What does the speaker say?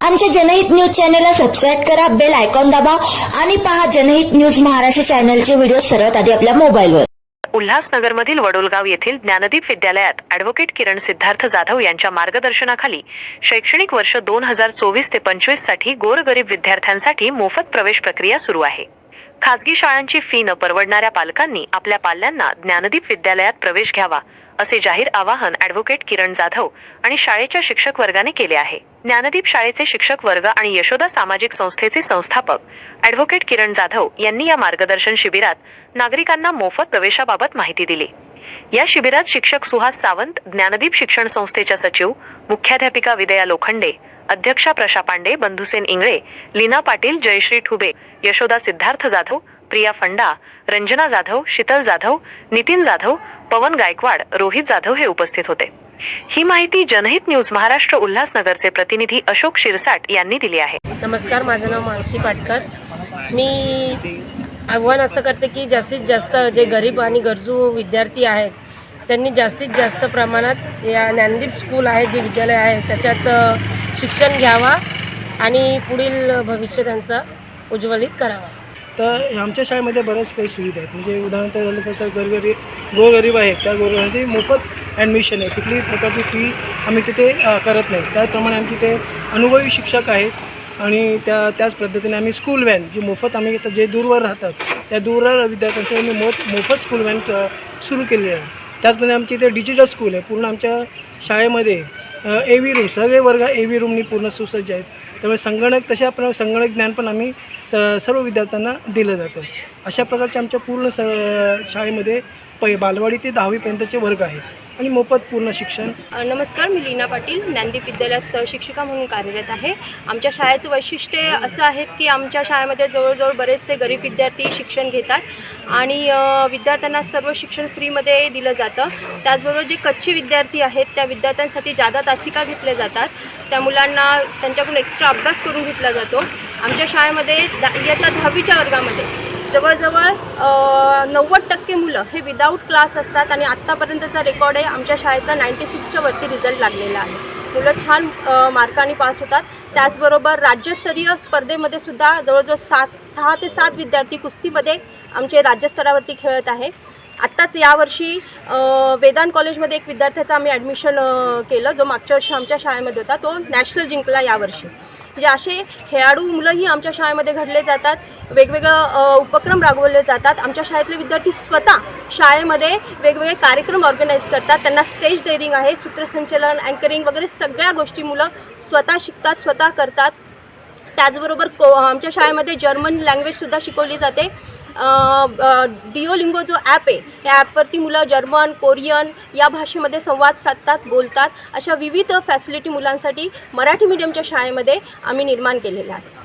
आमच्या जनहित न्यूज चॅनलला सबस्क्राईब करा बेल आयकॉन दाबा आणि पहा जनहित न्यूज महाराष्ट्र चॅनलचे व्हिडिओ सर्वात आधी आपल्या मोबाईलवर. उल्हासनगरमधील वडोलगाव येथील ज्ञानदीप विद्यालयात ॲडव्होकेट किरण सिद्धार्थ जाधव यांच्या मार्गदर्शनाखाली शैक्षणिक वर्ष दोन हजार चोवीस ते पंचवीससाठी गोरगरीब विद्यार्थ्यांसाठी मोफत प्रवेश प्रक्रिया सुरू आहे. खासगी शाळांची फी न परवडणाऱ्या पालकांनी आपल्या पाल्यांना ज्ञानदीप विद्यालयात प्रवेश घ्यावा असे जाहीर आवाहन ॲडव्होकेट किरण जाधव आणि शाळेच्या शिक्षक वर्गाने केले आहे. ज्ञानदीप शाळेचे शिक्षक वर्ग आणि यशोदा सामाजिक संस्थेचे संस्थापक ॲडव्होकेट किरण जाधव यांनी या मार्गदर्शन शिबिरात नागरिकांना मोफत प्रवेशाबाबत माहिती दिली. या शिबिरात शिक्षक सुहास सावंत ज्ञानदीप शिक्षण संस्थेच्या सचिव मुख्याध्यापिका विदया लोखंडे अध्यक्षा प्रशा पांडे बंधुसेन इंगळे लीना पाटील जयश्री ठुबे यशोदा सिद्धार्थ जाधव प्रिया फंडा रंजना जाधव शीतल जाधव नितीन जाधव पवन गायकवाड रोहित जाधव हे उपस्थित होते. ही माहिती जनहित न्यूज महाराष्ट्र उल्हासनगरचे प्रतिनिधी अशोक शिरसाट यांनी दिली आहे. नमस्कार माझं नाव मानसी पाटकर. मी आव्हान असं करते की जास्तीत जास्त जे गरीब आणि गरजू विद्यार्थी आहेत त्यांनी जास्तीत जास्त प्रमाणात या ज्ञानदीप स्कूल आहे जे विद्यालय आहे त्याच्यात शिक्षण घ्यावा आणि पुढील भविष्य त्यांचं उज्ज्वलित करावा. तर आमच्या शाळेमध्ये बऱ्याच काही सुविधा आहेत. म्हणजे उदाहरणार्थ झालं तर- गोरगरीब गोरगरीब आहेत. त्या गोरगरिबांची मोफत ॲडमिशन आहे. कुठलीही प्रकारची फी आम्ही तिथे करत नाही. त्याचप्रमाणे आमची ते अनुभवी शिक्षक आहेत आणि त्या त्याच पद्धतीने आम्ही स्कूल व्हॅन जी मोफत आम्ही जे दूरवर राहतात त्या दूरवर विद्यार्थ्यांसाठी आम्ही मोफ मोफत स्कूल व्हॅन सुरू केलेली आहे. त्याचप्रमाणे आमची इथे डिजिटल स्कूल आहे. पूर्ण आमच्या शाळेमध्ये ए व्ही रूम सगळे वर्ग ए व्ही रूमनी पूर्ण सुसज्ज आहेत. त्यामुळे संगणक तशा प्र संगणक ज्ञान पण आम्ही स सर्व विद्यार्थ्यांना दिलं जातं. अशा प्रकारचे आमच्या पूर्ण स शाळेमध्ये पै बालवाडी ते दहावीपर्यंतचे वर्ग आहेत. आणि मोफत पूर्ण शिक्षण. नमस्कार मी लीना पाटील ज्ञानदीप विद्यालयात सहशिक्षिका म्हणून कार्यरत आहे. आमच्या शाळेचं वैशिष्ट्य असं आहे की आमच्या शाळेमध्ये जवळजवळ बरेचसे गरीब विद्यार्थी शिक्षण घेतात आणि विद्यार्थ्यांना सर्व शिक्षण फ्रीमध्ये दिलं जातं. त्याचबरोबर जे कच्चे विद्यार्थी आहेत त्या विद्यार्थ्यांसाठी जादा तासिका घेतल्या जातात. त्या मुलांना त्यांच्याकडून एक्स्ट्रा अभ्यास करून घेतला जातो. आमच्या शाळेमध्ये दा इयत्ता दहावीच्या वर्गामध्ये जवळजवळ नव्वद टक्के मुलं हे विदाऊट क्लास असतात आणि आत्तापर्यंतचा रेकॉर्ड आहे आमच्या शाळेचा नाईंटी सिक्सच्या वरती रिझल्ट लागलेला आहे. मुलं छान मार्काने पास होतात. त्याचबरोबर राज्यस्तरीय स्पर्धेमध्ये सुद्धा जवळजवळ सात सहा ते सात विद्यार्थी कुस्तीमध्ये आमचे राज्यस्तरावरती खेळत आहे. आत्ताच यावर्षी वेदांत कॉलेजमध्ये एक विद्यार्थ्याचं आम्ही ॲडमिशन केलं जो मागच्या वर्षी आमच्या शाळेमध्ये होता तो नॅशनल जिंकला यावर्षी. म्हणजे असे खेळाडू मुलंही आमच्या शाळेमध्ये घडले जातात. वेगवेगळं उपक्रम राबवले जातात. आमच्या शाळेतले विद्यार्थी स्वतः शाळेमध्ये वेगवेगळे कार्यक्रम ऑर्गनाईज करतात. त्यांना स्टेज डेअरिंग आहे सूत्रसंचलन अँकरिंग वगैरे सगळ्या गोष्टी मुलं स्वतः शिकतात स्वतः करतात. त्याचबरोबर को आमच्या शाळेमध्ये जर्मन लँग्वेजसुद्धा शिकवली जाते. डिओलिंगो जो ॲप आहे या ॲपवरती मुलं जर्मन कोरियन या भाषेमध्ये संवाद साधतात बोलतात. अशा विविध फॅसिलिटी मुलांसाठी मराठी मीडियमच्या शाळेमध्ये आम्ही निर्माण केलेल्या आहेत